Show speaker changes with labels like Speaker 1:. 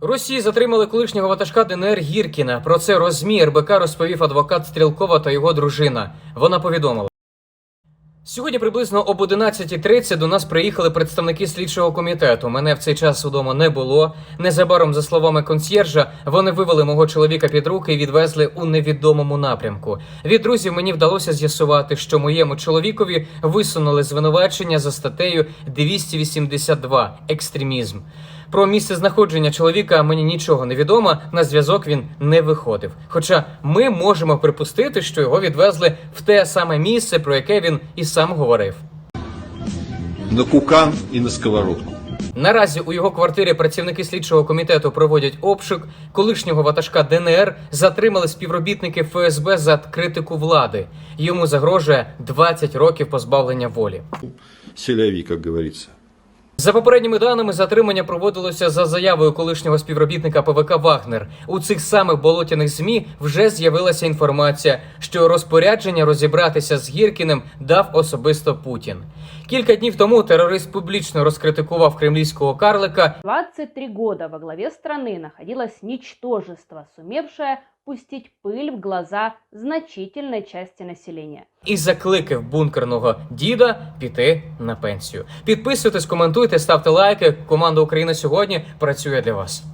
Speaker 1: Росії затримали колишнього ватажка ДНР Гіркіна. Про це розмір РБК розповів адвокат Стрілкова та його дружина. Вона повідомила. Сьогодні приблизно об 11.30 до нас приїхали представники слідчого комітету. Мене в цей час удома не було. Незабаром, за словами консьєржа, вони вивели мого чоловіка під руки і відвезли у невідомому напрямку. Від друзів мені вдалося з'ясувати, що моєму чоловікові висунули звинувачення за статтею 282 екстремізм. Про місце знаходження чоловіка мені нічого не відомо. На зв'язок він не виходив. Хоча ми можемо припустити, що його відвезли в те саме місце, про яке він і сам говорив.
Speaker 2: на кукан і на сковородку.
Speaker 1: Наразі у його квартирі працівники слідчого комітету проводять обшук. Колишнього ватажка ДНР затримали співробітники ФСБ за критику влади. Йому загрожує 20 років позбавлення волі.
Speaker 2: Селяви, як говорится.
Speaker 1: За попередніми даними, затримання проводилося за заявою колишнього співробітника ПВК Вагнер. У цих самих болотяних змі вже з'явилася інформація, що розпорядження розібратися з Гіркіним дав особисто Путін. Кілька днів тому терорист публічно розкритикував кремлівського карлика
Speaker 3: 23 года во главе страны находилось ничтожество, сумевшее пустить пыль в глаза значительной части населения.
Speaker 1: і закликав бункерного діда піти на пенсію. Підписуйтесь, коментуйте, ставте лайки. Команда Україна сьогодні працює для вас.